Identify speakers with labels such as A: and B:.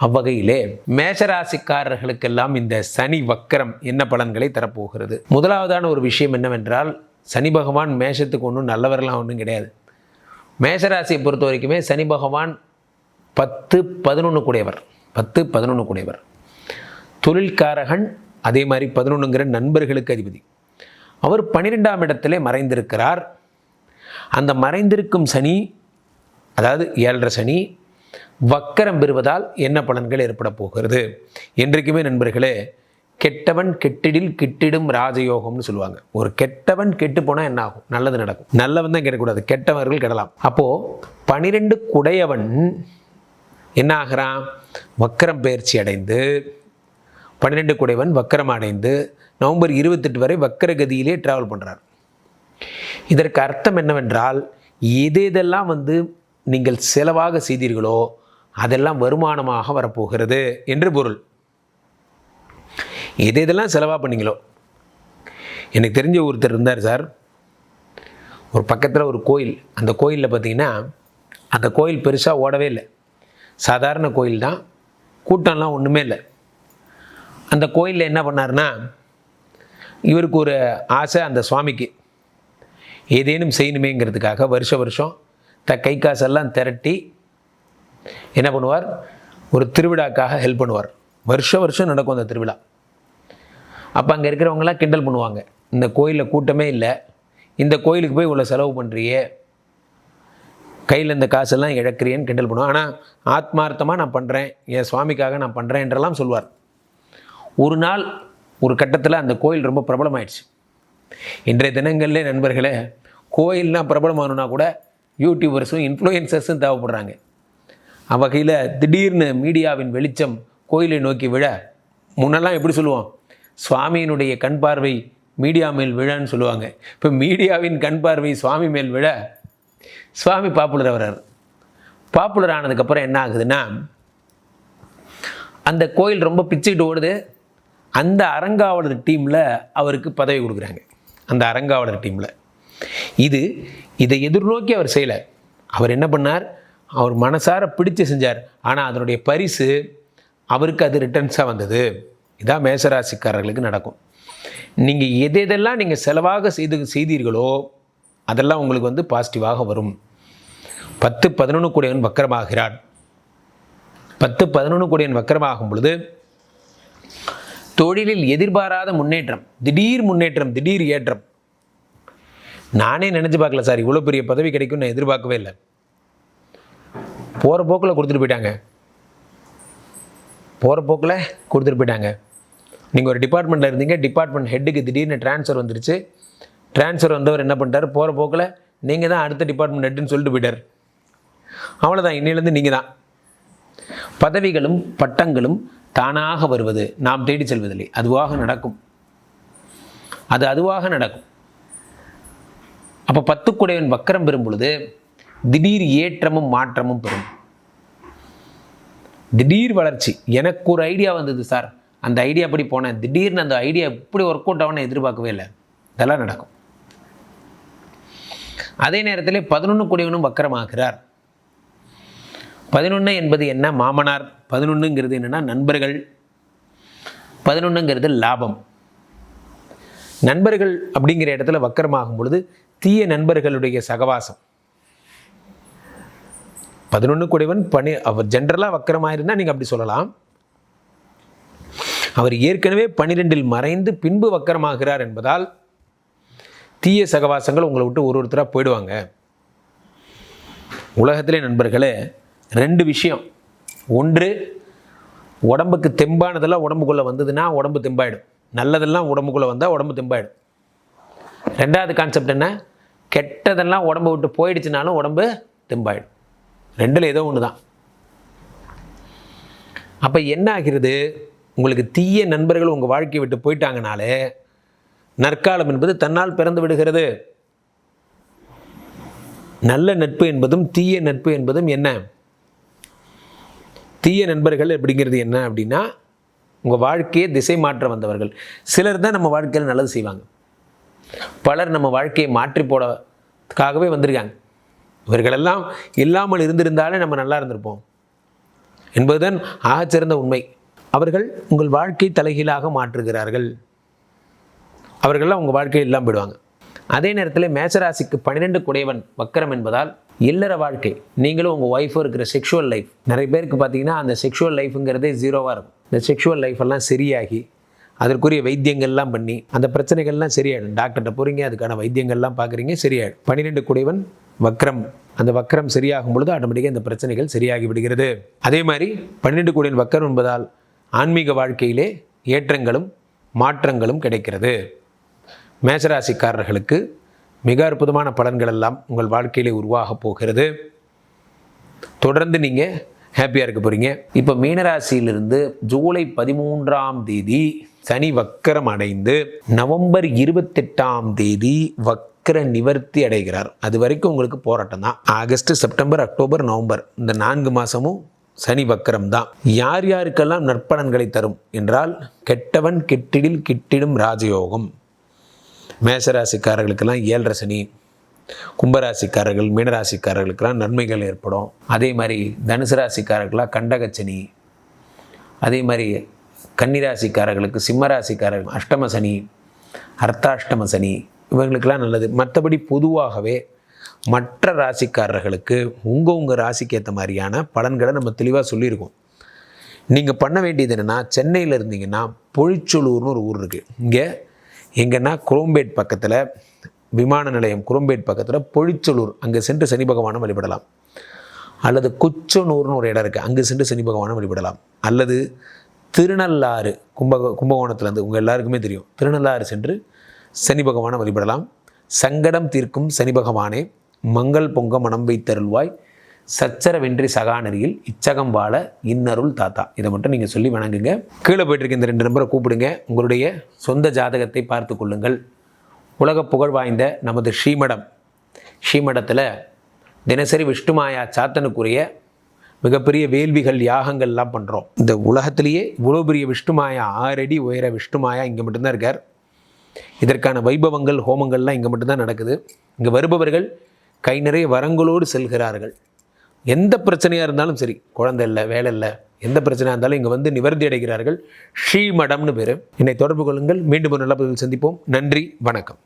A: அவ்வகையிலே மேஷராசிக்காரர்களுக்கெல்லாம் இந்த சனி வக்கரம் என்ன பலன்களை தரப்போகிறது? முதலாவதான ஒரு விஷயம் என்னவென்றால் சனி பகவான் மேஷத்துக்கு ஒன்றும் நல்லவரெல்லாம் ஒன்றும் கிடையாது. மேஷராசியை பொறுத்த வரைக்குமே சனி பகவான் பத்து பதினொன்று கூடையவர். பத்து பதினொன்று கூடையவர். தொழில்காரகன் அதே மாதிரி பதினொன்றுங்கிற நண்பர்களுக்கு அதிபதி. அவர் பன்னிரெண்டாம் இடத்திலே மறைந்திருக்கிறார். அந்த மறைந்திருக்கும் சனி அதாவது ஏழரை சனி வக்கரம் பெறுவதால் என்ன பலன்கள் ஏற்பட போகிறது? என்றைக்குமே நண்பர்களே கெட்டவன் கெட்டிடில் கிட்டிடும் ராஜயோகம்னு சொல்லுவாங்க. ஒரு கெட்டவன் கெட்டு போனால் என்ன ஆகும்? நல்லது நடக்கும். நல்லவன் தான் கெட்டக்கூடாது கெட்டவர்கள் கெடலாம். அப்போது பனிரெண்டு குடையவன் என்ன ஆகிறான்? வக்கரம் பயிற்சி அடைந்து பன்னிரெண்டு குடைவன் வக்கரம் அடைந்து நவம்பர் இருபத்தெட்டு வரை வக்கரகதியிலே ட்ராவல் பண்ணுறார் இதற்கு அர்த்தம் என்னவென்றால் எது எதெல்லாம் வந்து நீங்கள் செலவாக செய்தீர்களோ அதெல்லாம் வருமானமாக வரப்போகிறது என்று பொருள். எது எதெல்லாம் செலவாக பண்ணீங்களோ? எனக்கு தெரிஞ்ச ஒருத்தர் இருந்தார் சார். ஒரு பக்கத்தில் ஒரு கோயில் அந்த கோயிலில் பார்த்தீங்கன்னா அந்த கோயில் பெருசாக ஓடவே இல்லை. சாதாரண கோயில் தான் கூட்டம்லாம் ஒன்றுமே இல்லை. அந்த கோயிலில் என்ன பண்ணார்னா இவருக்கு ஒரு ஆசை அந்த சுவாமிக்கு. ஏதேனும் செய்யணுமேங்கிறதுக்காக வருஷ வருஷம் த கை காசெல்லாம் திரட்டி என்ன பண்ணுவார்? ஒரு திருவிழாக்காக ஹெல்ப் பண்ணுவார். வருஷ வருஷம் நடக்கும் அந்த திருவிழா. அப்போ அங்கே இருக்கிறவங்களாம் கிண்டல் பண்ணுவாங்க. இந்த கோயிலில் கூட்டமே இல்லை. இந்த கோயிலுக்கு போய் இவ்வளோ செலவு பண்ணுறியே கையில் இந்த காசெல்லாம் இழக்கிறியேன்னு கிண்டல் பண்ணுவான் ஆனால் ஆத்மார்த்தமாக நான் பண்ணுறேன் என் சுவாமிக்காக நான் பண்ணுறேன் என்றெல்லாம் சொல்வார். ஒரு நாள் ஒரு கட்டத்தில் அந்த கோயில் ரொம்ப பிரபலமாயிடுச்சு. இன்றைய தினங்களிலே நண்பர்களே கோயில்னால் பிரபலமாகணுன்னா கூட யூடியூபர்ஸும் இன்ஃப்ளூயன்சர்ஸும் தேவைப்படுறாங்க. அவ்வகையில் திடீர்னு மீடியாவின் வெளிச்சம் கோயிலை நோக்கி விழ முன்னெல்லாம் எப்படி சொல்லுவோம்? சுவாமியினுடைய கண் பார்வை மீடியா மேல் விழன்னு சொல்லுவாங்க. இப்போ மீடியாவின் கண் பார்வை சுவாமி மேல் விழ சுவாமி பாப்புலர் ஆகிறார். பாப்புலர் ஆனதுக்கப்புறம் என்ன ஆகுதுன்னா அந்த கோயில் ரொம்ப பிச்சுக்கிட்டு ஓடுது. அந்த அறங்காவலர் டீமில் அவருக்கு பதவி கொடுக்குறாங்க. அந்த அறங்காவலர் டீமில். இது இதை எதிர்நோக்கி அவர் செய்யலை. அவர் என்ன பண்ணார்? அவர் மனசார பிடிச்சு செஞ்சார். ஆனால் அதனுடைய பரிசு அவருக்கு அது ரிட்டர்ன்ஸாக வந்தது. இதான் மேசராசிக்காரர்களுக்கு நடக்கும். நீங்கள் எது எதெல்லாம் நீங்கள் செலவாக செய்து செய்தீர்களோ அதெல்லாம் உங்களுக்கு வந்து பாசிட்டிவாக வரும். பத்து பதினொன்று கூடியவன் வக்கரமாகிறான். பத்து பதினொன்று கூடியவன் வக்கரமாகும் பொழுது தொழிலில் எதிர்பாராத முன்னேற்றம் திடீர் முன்னேற்றம் திடீர் ஏற்றம் நானே நினச்சி பார்க்கல சார். இவ்வளோ பெரிய பதவி கிடைக்கும் நான் எதிர்பார்க்கவே இல்லை. போகிற போக்கில் கொடுத்துட்டு போயிட்டாங்க. போகிற போக்கில் கொடுத்துட்டு போயிட்டாங்க. நீங்கள் ஒரு டிபார்ட்மெண்ட்டில் இருந்தீங்க டிபார்ட்மெண்ட் ஹெட்டுக்கு திடீர்னு ட்ரான்ஸ்ஃபர் வந்துருச்சு. ட்ரான்ஸ்ஃபர் வந்தவர் என்ன பண்ணிட்டார்? போகிற போக்கில் நீங்கள் தான் அடுத்த டிபார்ட்மெண்ட் ஹெட்டுன்னு சொல்லிட்டு போயிட்டார். அவ்வளோதான் இன்னிலேருந்து நீங்கள் தான். பதவிகளும் பட்டங்களும் தானாக வருவது நாம் தேடி செல்வதில்லை. அதுவாக நடக்கும். அது அதுவாக நடக்கும். அப்போ பத்துக்குடையவன் வக்கரம் பெறும் பொழுது திடீர் ஏற்றமும் மாற்றமும் பெறும். திடீர் வளர்ச்சி. எனக்கு ஒரு ஐடியா வந்தது சார் அந்த ஐடியா படி போனேன்? திடீர்னு அந்த ஐடியா எப்படி ஒர்க் அவுட் ஆகும்னு எதிர்பார்க்கவே இல்லை. இதெல்லாம் நடக்கும். அதே நேரத்தில் பதினொன்று கூடியவனும் வக்கரமாகிறார். பதினொன்று என்பது என்ன? மாமனார். பதினொன்றுங்கிறது என்னென்னா நண்பர்கள். பதினொன்றுங்கிறது லாபம். நண்பர்கள் அப்படிங்கிற இடத்துல வக்கரமாகும் பொழுது தீய நண்பர்களுடைய சகவாசம். பதினொன்று கூடியவன் பனி அவர் ஜென்ரலாக வக்கரமாக இருந்தால் நீங்கள் அப்படி சொல்லலாம். அவர் ஏற்கனவே பனிரெண்டில் மறைந்து பின்பு வக்கரமாகிறார் என்பதால் தீய சகவாசங்கள் உங்களை விட்டு ஒரு ஒருத்தராக போயிடுவாங்க. உலகத்திலே நண்பர்களே ரெண்டு விஷயம். ஒன்று உடம்புக்கு தெம்பானதெல்லாம் உடம்புக்குள்ளே வந்ததுன்னா உடம்பு தெம்பாயிடும். நல்லதெல்லாம் உடம்புக்குள்ளே வந்தால் உடம்பு தெம்பாயிடும். ரெண்டாவது கான்செப்ட் என்ன? கெட்டதெல்லாம் உடம்பு விட்டு போயிடுச்சுனாலும் உடம்பு தெம்பாயிடும். ரெண்டில் ஏதோ ஒன்று தான். அப்போ என்ன ஆகிறது? உங்களுக்கு தீய நண்பர்கள் உங்கள் வாழ்க்கையை விட்டு போயிட்டாங்கனாலே நற்காலம் என்பது தன்னால் பிறந்து விடுகிறது. நல்ல நட்பு என்பதும் தீய நட்பு என்பதும் என்ன? தீய நண்பர்கள் அப்படிங்கிறது என்ன அப்படின்னா உங்கள் வாழ்க்கையை திசை மாற்ற வந்தவர்கள். சிலர் தான் நம்ம வாழ்க்கையில் நல்லது செய்வாங்க. பலர் நம்ம வாழ்க்கையை மாற்றி போடக்காகவே வந்திருக்காங்க. இவர்களெல்லாம் இல்லாமல் இருந்திருந்தாலே நம்ம நல்லா இருந்திருப்போம். என்பதுதான் ஆகச்சிறந்த உண்மை. அவர்கள் உங்கள் வாழ்க்கை தலைகீழாக மாற்றுகிறார்கள். அவர்கள்லாம் உங்கள் வாழ்க்கையில் இல்லாமல் போயிடுவாங்க. அதே நேரத்தில் மேசராசிக்கு பன்னிரெண்டு குடையவன் வக்கரம் என்பதால் இல்லற வாழ்க்கை. நீங்களும் உங்கள் ஒய்ஃபும் இருக்கிற செக்ஷுவல் லைஃப் நிறைய பேருக்கு பார்த்தீங்கன்னா அந்த செக்ஷுவல் லைஃப்ங்கிறதே ஜீரோவாக இருக்கும். இந்த செக்ஷுவல் லைஃப் எல்லாம் சரியாகி அதற்குரிய வைத்தியங்கள்லாம் பண்ணி அந்த பிரச்சனைகள்லாம் சரியாயிடும். டாக்டர்கிட்ட போகிறீங்க அதுக்கான வைத்தியங்கள்லாம் பார்க்குறீங்க சரியாயிடும். பன்னிரெண்டு குடைவன் வக்ரம். அந்த வக்ரம் சரியாகும் பொழுது ஆட்டோமேட்டிக்காக இந்த பிரச்சனைகள் சரியாகி விடுகிறது. அதே மாதிரி பன்னிரெண்டு குடைவன் வக்கரம் என்பதால் ஆன்மீக வாழ்க்கையிலே ஏற்றங்களும் மாற்றங்களும் கிடைக்கிறது. மேசராசிக்காரர்களுக்கு மிக அற்புதமான பலன்கள் எல்லாம் உங்கள் வாழ்க்கையிலே உருவாக போகிறது. தொடர்ந்து நீங்கள் ஹாப்பியாக இருக்க போகிறீங்க இப்போ மீனராசியிலிருந்து ஜூலை பதிமூன்றாம் தேதி சனி வக்கரம் அடைந்து நவம்பர் இருபத்தெட்டாம் தேதி வக்கர நிவர்த்தி அடைகிறார். அது வரைக்கும் உங்களுக்கு போராட்டம் தான். ஆகஸ்ட் செப்டம்பர் அக்டோபர் நவம்பர் இந்த நான்கு மாதமும் சனி வக்கரம் தான். யார் யாருக்கெல்லாம் நற்பலன்களை தரும் என்றால் கெட்டவன் கெட்டிடில் கிட்டிடும் ராஜயோகம். மேசராசிக்காரர்களுக்கெல்லாம் ஏழரை சனி கும்பராசிக்காரர்கள் மீனராசிக்காரர்களுக்கெல்லாம் நன்மைகள் ஏற்படும். அதே மாதிரி தனுசு ராசிக்காரர்களாக கண்டகச்சனி. அதே மாதிரி கன்னிராசிக்காரர்களுக்கு சிம்மராசிக்காரர்கள் அஷ்டம சனி அர்த்தாஷ்டம சனி இவங்களுக்கெல்லாம் நல்லது. மற்றபடி பொதுவாகவே மற்ற ராசிக்காரர்களுக்கு உங்கள் உங்கள் ராசிக்கு ஏற்ற மாதிரியான பலன்களை நம்ம தெளிவாக சொல்லியிருக்கோம். நீங்கள் பண்ண வேண்டியது என்னென்னா சென்னையில் இருந்தீங்கன்னா பொழிச்சொலூர்னு ஒரு ஊர் இருக்குது இங்கே எங்கன்னா குரோம்பேட் பக்கத்தில் விமான நிலையம் குரோம்பேட் பக்கத்தில் பொழிச்சலூர் அங்கே சென்று சனி பகவானை வழிபடலாம். அல்லது குச்சனூர்னு ஒரு இடம் இருக்குது அங்கே சென்று சனி பகவானை வழிபடலாம். அல்லது திருநள்ளாறு கும்ப கும்பகோணத்துலேருந்து உங்கள் எல்லாருக்குமே தெரியும் திருநள்ளாறு சென்று சனி பகவானை வழிபடலாம். சங்கடம் தீர்க்கும் சனி பகவானே மங்கள் பொங்க மனம் வைத்தருள்வாய். சச்சரவென்றி சகாநரியில் இச்சகம் வாழ இன்னருள் தாத்தா. இதை மட்டும் நீங்கள் சொல்லி வணங்குங்க. கீழே போயிட்டு இருக்க இந்த ரெண்டு நம்பரை கூப்பிடுங்க. உங்களுடைய சொந்த ஜாதகத்தை பார்த்து கொள்ளுங்கள். உலக புகழ் வாய்ந்த நமது ஸ்ரீமடம். ஸ்ரீமடத்தில் தினசரி விஷ்ணுமாயா சாத்தனுக்குரிய மிகப்பெரிய வேள்விகள் யாகங்கள்லாம் பண்ணுறோம் இந்த உலகத்திலேயே இவ்வளோ பெரிய விஷ்ணுமாயா ஆறடி உயர விஷ்ணுமாயா இங்கே மட்டும்தான் இருக்கார். இதற்கான வைபவங்கள் ஹோமங்கள்லாம் இங்கே மட்டும்தான் நடக்குது. இங்கே வருபவர்கள் கை நிறைய வரங்களோடு செல்கிறார்கள். எந்த பிரச்சனையாக இருந்தாலும் சரி குழந்தை இல்லை வேலை இல்லை எந்த பிரச்சனையாக இருந்தாலும் இங்கே வந்து நிவர்த்தி அடைகிறார்கள். ஸ்ரீமடம்னு பேர். என்னை தொடர்பு கொள்ளுங்கள். மீண்டும் ஒரு நல்ல பதிவில் சந்திப்போம். நன்றி. வணக்கம்.